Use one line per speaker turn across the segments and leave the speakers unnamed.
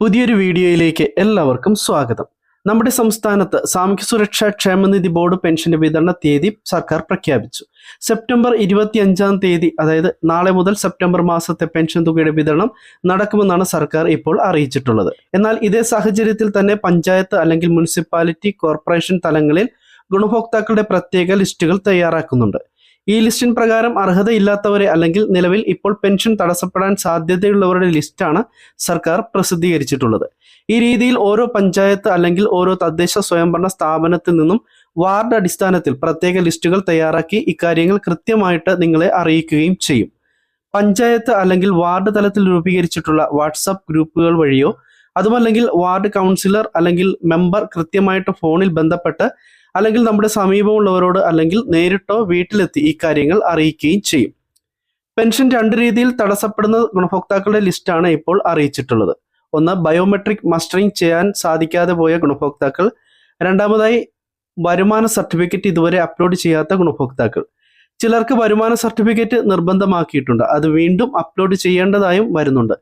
പുതിയൊരു വീഡിയോയിലേക്ക് എല്ലാവർക്കും സ്വാഗതം. നമ്മുടെ സംസ്ഥാനത്ത് സാമൂഹ്യ സുരക്ഷാ ക്ഷേമനിധി ബോർഡ് പെൻഷന്റെ വിതരണ തീയതി സർക്കാർ പ്രഖ്യാപിച്ചു. സെപ്റ്റംബർ ഇരുപത്തി അഞ്ചാം തീയതി അതായത് നാളെ മുതൽ സെപ്റ്റംബർ മാസത്തെ പെൻഷൻ തുകയുടെ വിതരണം നടക്കുമെന്നാണ് സർക്കാർ ഇപ്പോൾ അറിയിച്ചിട്ടുള്ളത്. എന്നാൽ ഇതേ സാഹചര്യത്തിൽ തന്നെ പഞ്ചായത്ത് അല്ലെങ്കിൽ മുനിസിപ്പാലിറ്റി കോർപ്പറേഷൻ തലങ്ങളിൽ ഗുണഭോക്താക്കളുടെ പ്രത്യേക ലിസ്റ്റുകൾ തയ്യാറാക്കുന്നുണ്ട്. ഈ ലിസ്റ്റിൻ പ്രകാരം അർഹതയില്ലാത്തവരെ അല്ലെങ്കിൽ നിലവിൽ ഇപ്പോൾ പെൻഷൻ തടസ്സപ്പെടാൻ സാധ്യതയുള്ളവരുടെ ലിസ്റ്റാണ് സർക്കാർ പ്രസിദ്ധീകരിച്ചിട്ടുള്ളത്. ഈ രീതിയിൽ ഓരോ പഞ്ചായത്ത് അല്ലെങ്കിൽ ഓരോ തദ്ദേശ സ്വയംഭരണ സ്ഥാപനത്തിൽ നിന്നും വാർഡ് അടിസ്ഥാനത്തിൽ പ്രത്യേക ലിസ്റ്റുകൾ തയ്യാറാക്കി ഇക്കാര്യങ്ങൾ കൃത്യമായിട്ട് നിങ്ങളെ അറിയിക്കുകയും ചെയ്യും. പഞ്ചായത്ത് അല്ലെങ്കിൽ വാർഡ് തലത്തിൽ രൂപീകരിച്ചിട്ടുള്ള വാട്സപ്പ് ഗ്രൂപ്പുകൾ വഴിയോ അതുമല്ലെങ്കിൽ വാർഡ് കൗൺസിലർ അല്ലെങ്കിൽ മെമ്പർ കൃത്യമായിട്ട് ഫോണിൽ ബന്ധപ്പെട്ട് അല്ലെങ്കിൽ നമ്മുടെ സമീപമുള്ളവരോട് അല്ലെങ്കിൽ നേരിട്ടോ വീട്ടിലെത്തി ഈ കാര്യങ്ങൾ അറിയിക്കുകയും ചെയ്യും. പെൻഷൻ രണ്ട് രീതിയിൽ തടസ്സപ്പെടുന്ന ഗുണഭോക്താക്കളുടെ ലിസ്റ്റാണ് ഇപ്പോൾ അറിയിച്ചിട്ടുള്ളത്. ഒന്ന് ബയോമെട്രിക് മസ്റ്ററിംഗ് ചെയ്യാൻ സാധിക്കാതെ പോയ ഗുണഭോക്താക്കൾ. രണ്ടാമതായി വരുമാന സർട്ടിഫിക്കറ്റ് ഇതുവരെ അപ്ലോഡ് ചെയ്യാത്ത ഗുണഭോക്താക്കൾ. ചിലർക്ക് വരുമാന സർട്ടിഫിക്കറ്റ് നിർബന്ധമാക്കിയിട്ടുണ്ട്. അത് വീണ്ടും അപ്ലോഡ് ചെയ്യേണ്ടതായും വരുന്നുണ്ട്.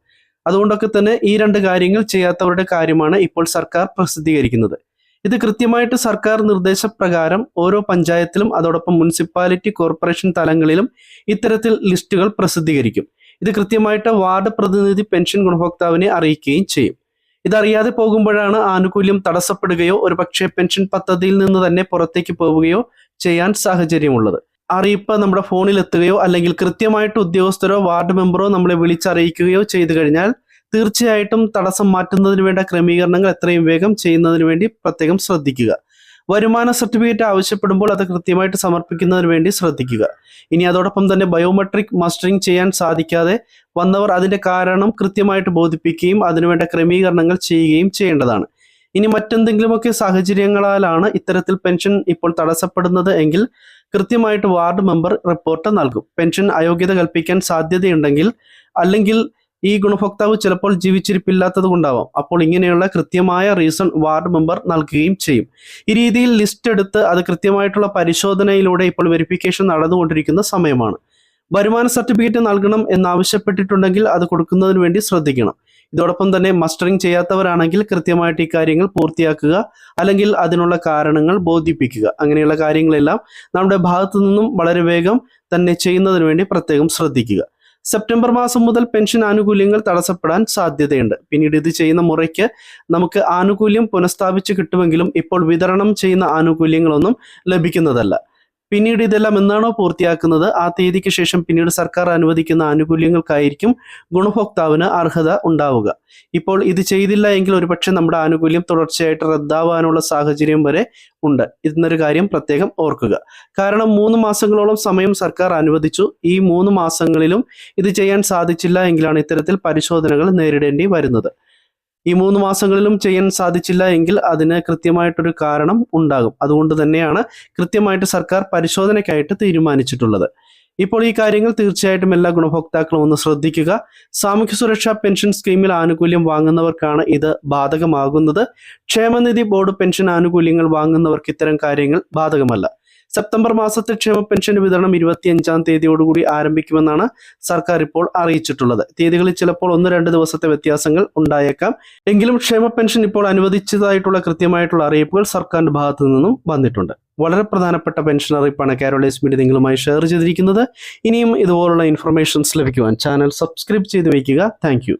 അതുകൊണ്ടൊക്കെ തന്നെ ഈ രണ്ട് കാര്യങ്ങൾ ചെയ്യാത്തവരുടെ കാര്യമാണ് ഇപ്പോൾ സർക്കാർ പ്രസിദ്ധീകരിക്കുന്നത്. ഇത് കൃത്യമായിട്ട് സർക്കാർ നിർദ്ദേശപ്രകാരം ഓരോ പഞ്ചായത്തിലും അതോടൊപ്പം മുനിസിപ്പാലിറ്റി കോർപ്പറേഷൻ തലങ്ങളിലും ഇത്തരത്തിൽ ലിസ്റ്റുകൾ പ്രസിദ്ധീകരിക്കും. ഇത് കൃത്യമായിട്ട് വാർഡ് പ്രതിനിധി പെൻഷൻ ഗുണഭോക്താവിനെ അറിയിക്കുകയും ചെയ്യും. ഇതറിയാതെ പോകുമ്പോഴാണ് ആനുകൂല്യം തടസ്സപ്പെടുകയോ ഒരു പക്ഷേ പെൻഷൻ പദ്ധതിയിൽ നിന്ന് തന്നെ പുറത്തേക്ക് പോവുകയോ ചെയ്യാൻ സാഹചര്യമുള്ളത്. അറിയിപ്പ് നമ്മുടെ ഫോണിൽ എത്തുകയോ അല്ലെങ്കിൽ കൃത്യമായിട്ട് ഉദ്യോഗസ്ഥരോ വാർഡ് മെമ്പറോ നമ്മളെ വിളിച്ചറിയിക്കുകയോ ചെയ്തു കഴിഞ്ഞാൽ തീർച്ചയായിട്ടും തടസ്സം മാറ്റുന്നതിന് വേണ്ട ക്രമീകരണങ്ങൾ എത്രയും വേഗം ചെയ്യുന്നതിന് വേണ്ടി പ്രത്യേകം ശ്രദ്ധിക്കുക. വരുമാന സർട്ടിഫിക്കറ്റ് ആവശ്യപ്പെടുമ്പോൾ അത് കൃത്യമായിട്ട് സമർപ്പിക്കുന്നതിന് വേണ്ടി ശ്രദ്ധിക്കുക. ഇനി അതോടൊപ്പം തന്നെ ബയോമെട്രിക് മസ്റ്ററിംഗ് ചെയ്യാൻ സാധിക്കാതെ വന്നവർ അതിന്റെ കാരണം കൃത്യമായിട്ട് ബോധിപ്പിക്കുകയും അതിനുവേണ്ട ക്രമീകരണങ്ങൾ ചെയ്യുകയും ചെയ്യേണ്ടതാണ്. ഇനി മറ്റെന്തെങ്കിലുമൊക്കെ സാഹചര്യങ്ങളാലാണ് ഇത്തരത്തിൽ പെൻഷൻ ഇപ്പോൾ തടസ്സപ്പെടുന്നത് എങ്കിൽ കൃത്യമായിട്ട് വാർഡ് മെമ്പർ റിപ്പോർട്ട് നൽകും. പെൻഷൻ അയോഗ്യത കൽപ്പിക്കാൻ സാധ്യതയുണ്ടെങ്കിൽ അല്ലെങ്കിൽ ഈ ഗുണഭോക്താവ് ചിലപ്പോൾ ജീവിച്ചിരിപ്പില്ലാത്തത് കൊണ്ടാവാം അപ്പോൾ ഇങ്ങനെയുള്ള കൃത്യമായ റീസൺ വാർഡ് മെമ്പർ നൽകുകയും ചെയ്യും. ഈ രീതിയിൽ ലിസ്റ്റ് എടുത്ത് അത് കൃത്യമായിട്ടുള്ള പരിശോധനയിലൂടെ ഇപ്പോൾ വെരിഫിക്കേഷൻ നടന്നുകൊണ്ടിരിക്കുന്ന സമയമാണ്. വരുമാന സർട്ടിഫിക്കറ്റ് നൽകണം എന്നാവശ്യപ്പെട്ടിട്ടുണ്ടെങ്കിൽ അത് കൊടുക്കുന്നതിന് വേണ്ടി ശ്രദ്ധിക്കണം. ഇതോടൊപ്പം തന്നെ മസ്റ്ററിംഗ് ചെയ്യാത്തവരാണെങ്കിൽ കൃത്യമായിട്ട് ഈ കാര്യങ്ങൾ പൂർത്തിയാക്കുക അല്ലെങ്കിൽ അതിനുള്ള കാരണങ്ങൾ ബോധിപ്പിക്കുക. അങ്ങനെയുള്ള കാര്യങ്ങളെല്ലാം നമ്മുടെ ഭാഗത്തു നിന്നും വളരെ വേഗം തന്നെ ചെയ്യുന്നതിന് വേണ്ടി പ്രത്യേകം ശ്രദ്ധിക്കുക. സെപ്റ്റംബർ മാസം മുതൽ പെൻഷൻ ആനുകൂല്യങ്ങൾ തടസ്സപ്പെടാൻ സാധ്യതയുണ്ട്. പിന്നീട് ഇത് ചെയ്യുന്ന മുറയ്ക്ക് നമുക്ക് ആനുകൂല്യം പുനഃസ്ഥാപിച്ച് കിട്ടുമെങ്കിലും ഇപ്പോൾ വിതരണം ചെയ്യുന്ന ആനുകൂല്യങ്ങളൊന്നും ലഭിക്കുന്നതല്ല. പിന്നീട് ഇതെല്ലാം എന്നാണോ പൂർത്തിയാക്കുന്നത്? ആ തീയതിക്ക് ശേഷം പിന്നീട് സർക്കാർ അനുവദിക്കുന്ന ആനുകൂല്യങ്ങൾക്കായിരിക്കും ഗുണഭോക്താവിന് അർഹത ഉണ്ടാവുക. ഇപ്പോൾ ഇത് ചെയ്തില്ല എങ്കിൽ ഒരുപക്ഷെ നമ്മുടെ ആനുകൂല്യം തുടർച്ചയായിട്ട് റദ്ദാവാനുള്ള സാഹചര്യം വരെ ഉണ്ട്. ഇന്നൊരു കാര്യം പ്രത്യേകം ഓർക്കുക. കാരണം മൂന്ന് മാസങ്ങളോളം സമയം സർക്കാർ അനുവദിച്ചു. ഈ മൂന്ന് മാസങ്ങളിലും ഇത് ചെയ്യാൻ സാധിച്ചില്ല എങ്കിലാണ് ഇത്തരത്തിൽ പരിശോധനകൾ നേരിടേണ്ടി വരുന്നത്. ഈ മൂന്ന് മാസങ്ങളിലും ചെയ്യാൻ സാധിച്ചില്ല എങ്കിൽ അതിന് കൃത്യമായിട്ടൊരു കാരണം ഉണ്ടാകും. അതുകൊണ്ട് തന്നെയാണ് കൃത്യമായിട്ട് സർക്കാർ പരിശോധനയ്ക്കായിട്ട് തീരുമാനിച്ചിട്ടുള്ളത്. ഇപ്പോൾ ഈ കാര്യങ്ങൾ തീർച്ചയായിട്ടും എല്ലാ ഗുണഭോക്താക്കളും ഒന്ന് ശ്രദ്ധിക്കുക. സാമൂഹ്യ സുരക്ഷാ പെൻഷൻ സ്കീമിൽ ആനുകൂല്യം വാങ്ങുന്നവർക്കാണ് ഇത് ബാധകമാകുന്നത്. ക്ഷേമനിധി ബോർഡ് പെൻഷൻ ആനുകൂല്യങ്ങൾ വാങ്ങുന്നവർക്ക് ഇത്തരം കാര്യങ്ങൾ ബാധകമല്ല. സെപ്റ്റംബർ മാസത്തെ ക്ഷേമ പെൻഷൻ വിതരണം ഇരുപത്തിയഞ്ചാം തീയതിയോടുകൂടി ആരംഭിക്കുമെന്നാണ് സർക്കാർ ഇപ്പോൾ അറിയിച്ചിട്ടുള്ളത്. തീയതികളിൽ ചിലപ്പോൾ ഒന്ന് രണ്ട് ദിവസത്തെ വ്യത്യാസങ്ങൾ ഉണ്ടായേക്കാം. എങ്കിലും ക്ഷേമ പെൻഷൻ ഇപ്പോൾ അനുവദിച്ചതായിട്ടുള്ള കൃത്യമായിട്ടുള്ള അറിയിപ്പുകൾ സർക്കാരിന്റെ ഭാഗത്തു നിന്നും വന്നിട്ടുണ്ട്. വളരെ പ്രധാനപ്പെട്ട പെൻഷൻ അറിയിപ്പാണ് കാരോളേസ് മീഡിയ നിങ്ങളുമായി ഷെയർ ചെയ്തിരിക്കുന്നത്. ഇനിയും ഇതുപോലുള്ള ഇൻഫർമേഷൻസ് ലഭിക്കുവാൻ ചാനൽ സബ്സ്ക്രൈബ് ചെയ്ത് വയ്ക്കുക. താങ്ക്